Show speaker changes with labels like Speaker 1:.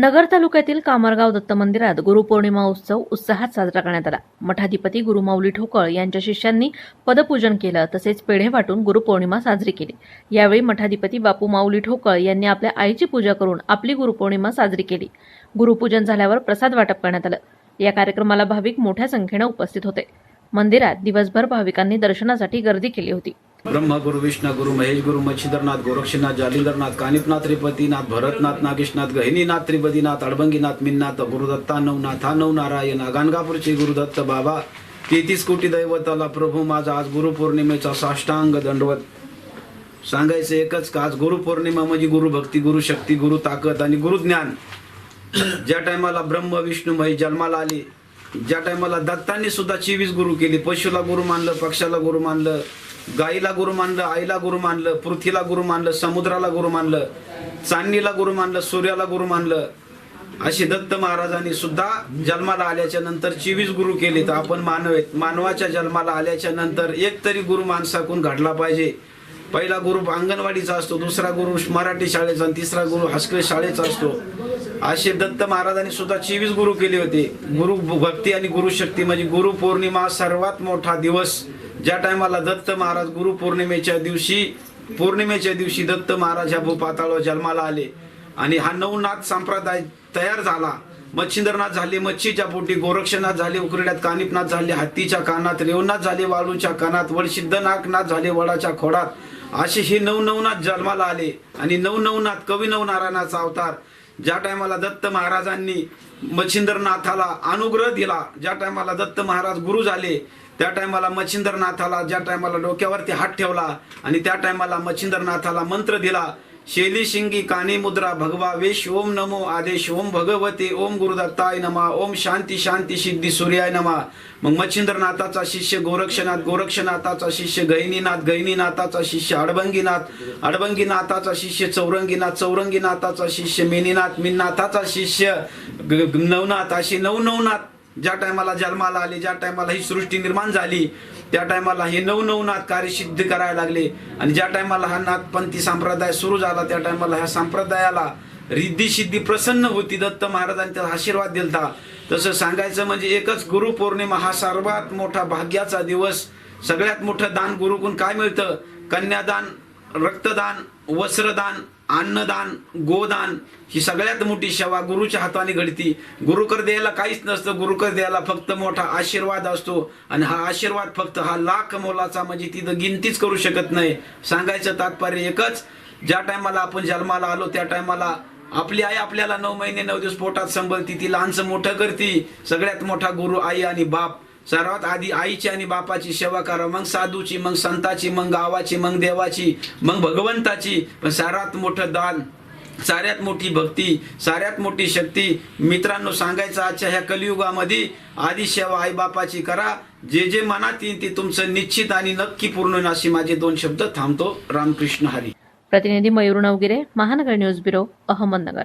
Speaker 1: नगर तालुक्यातील कामरगाव दत्त मंदिरात गुरुपौर्णिमा उत्सव उत्साहात साजरा करण्यात आला. मठाधिपती गुरुमाऊली ठोकळ यांच्या शिष्यांनी पदपूजन केलं तसेच पेढे वाटून गुरुपौर्णिमा साजरी केली. यावेळी मठाधिपती बापू माऊली ठोकळ यांनी आपल्या आईची पूजा करून आपली गुरुपौर्णिमा साजरी केली. गुरुपूजन झाल्यावर प्रसाद वाटप करण्यात आलं. या कार्यक्रमाला भाविक मोठ्या संख्येनं उपस्थित होते. मंदिरात दिवसभर भाविकांनी दर्शनासाठी गर्दी केली होती.
Speaker 2: ब्रह्म गुरु विष्णू गुरु महेश गुरु मच्छिंद्रनाथ गोरक्षनाथ जालिंदरनाथ कानिपनाथ त्रिपतीनाथ भरतनाथ नागेशनाथ गहिनीनाथ त्रिपतीनाथ अडबंगीनाथ मिन्नाथ गुरुदत्ता नवनाथ हा नव नारायण गाणगापूरचे गुरुदत्त बाबा तेहतीस कोटी दैवताला प्रभू माझा आज गुरुपौर्णिमेचा साष्टांग दंडवत. सांगायचं एकच का आज गुरुपौर्णिमा म्हणजे गुरुभक्ती गुरुशक्ती गुरु ताकद आणि गुरुज्ञान ज्या टायमाला ब्रह्म विष्णू महेश जन्माला आले ज्या टायमाला दत्तांनी सुद्धा चोवीस गुरु केली पशुला गुरु मानलं पक्षाला गुरु मानलं गाईला गुरु मानलं आईला गुरु मानलं पृथ्वीला गुरु मानलं समुद्राला गुरु मानलं चांदणीला गुरु मानलं सूर्याला गुरु मानलं अशी दत्त महाराजांनी सुद्धा जन्माला आल्याच्यानंतर चोवीस गुरु केले तर आपण मानव आहेत मानवाच्या जन्माला आल्याच्यानंतर एक तरी गुरु माणसाकून घडला पाहिजे. पहिला गुरु अंगणवाडीचा असतो दुसरा गुरु मराठी शाळेचा आणि तिसरा गुरु हास्कल शाळेचा असतो. असे दत्त महाराजांनी सुद्धा चोवीस गुरु केले होते. गुरु भक्ती आणि गुरुशक्ती म्हणजे गुरु पौर्णिमा सर्वात मोठा दिवस. ज्या टायमाला दत्त महाराज गुरु पौर्णिमेच्या दिवशी पौर्णिमेच्या दिवशी दत्त महाराज ह्या भूपाताळावर जन्माला आले आणि हा नवनाथ संप्रदाय तयार झाला. मच्छिंद्रनाथ झाले मच्छीच्या पोटी गोरक्षनाथ झाले उकरड्यात कानिपनाथ झाले हत्तीच्या कानात रेवनाथ झाले वाळूच्या कानात वडसिद्धनाथनाथ झाले वडाच्या खोडात. असे हे नवनवनाथ जन्माला आले आणि नवनवनाथ कवी नवनारायणाचा अवतार. ज्या टायमाला दत्त महाराजांनी मच्छिंद्रनाथाला अनुग्रह दिला ज्या टायमाला दत्त महाराज गुरु झाले त्या टायमाला मच्छिंद्रनाथाला ज्या टायमाला डोक्यावरती हात ठेवला आणि त्या टायमाला मच्छिंद्रनाथाला मंत्र दिला शेली शिंगी कानी मुद्रा भगवा वेश ओम नमो आदेश ओम भगवते ओम गुरुदत्ताय नमा ओम शांती शांती सिद्धी सूर्याय नमा. मग मच्छिंद्रनाथाचा शिष्य गोरक्षनाथ गोरक्षनाथाचा शिष्य गहिनीनाथ गहिनीनाथाचा शिष्य अडबंगीनाथ अडबंगीनाथाचा शिष्य चौरंगीनाथ चौरंगीनाथाचा शिष्य मेनीनाथ मिननाथाचा शिष्य नवनाथ असे नवनवनाथ ज्या टायमाला जन्माला आले ज्या टायमाला ही सृष्टी निर्माण झाली त्या टायमाला हे नवनवनाथ कार्य सिद्ध करायला लागले. आणि ज्या टायमाला हा नाथपंथी संप्रदाय सुरू झाला त्या टायमाला ह्या संप्रदायाला रिद्धी सिद्धी प्रसन्न होती दत्त महाराजांनी त्याला आशीर्वाद दिलता. तसं सांगायचं म्हणजे एकच गुरु पौर्णिमा हा सर्वात मोठा भाग्याचा दिवस सगळ्यात मोठं दान गुरुकून काय मिळतं? कन्यादान रक्तदान वस्त्रदान अन्नदान गोदान ही सगळ्यात मोठी सेवा गुरुच्या हाताने घडती. गुरुकर द्यायला काहीच नसतं. गुरुकर द्यायला फक्त मोठा आशीर्वाद असतो. आणि हा आशीर्वाद फक्त हा लाख मोलाचा म्हणजे तिथं गिनतीच करू शकत नाही. सांगायचं तात्पर्य एकच ज्या टायमाला आपण जन्माला आलो त्या टायमाला आपली आई आपल्याला नऊ महिने नऊ दिवस पोटात संभलती. ती लहानचं मोठं करती. सगळ्यात मोठा गुरु आई आणि बाप. सर्वात आधी आईची आणि बापाची सेवा करा. मग साधूची मग संताची मग गावाची मग देवाची मग भगवंताची. पण सर्वात मोठं दान साऱ्यात मोठी भक्ती साऱ्यात मोठी शक्ती. मित्रांनो सांगायचं आजच्या ह्या कलियुगामध्ये आधी सेवा आई बापाची करा. जे जे मनात येईल ते तुमचं निश्चित आणि नक्की पूर्ण अशी माझे दोन शब्द थांबतो. रामकृष्ण हरी.
Speaker 1: प्रतिनिधी मयूर नवगिरे महानगर न्यूज ब्युरो अहमदनगर.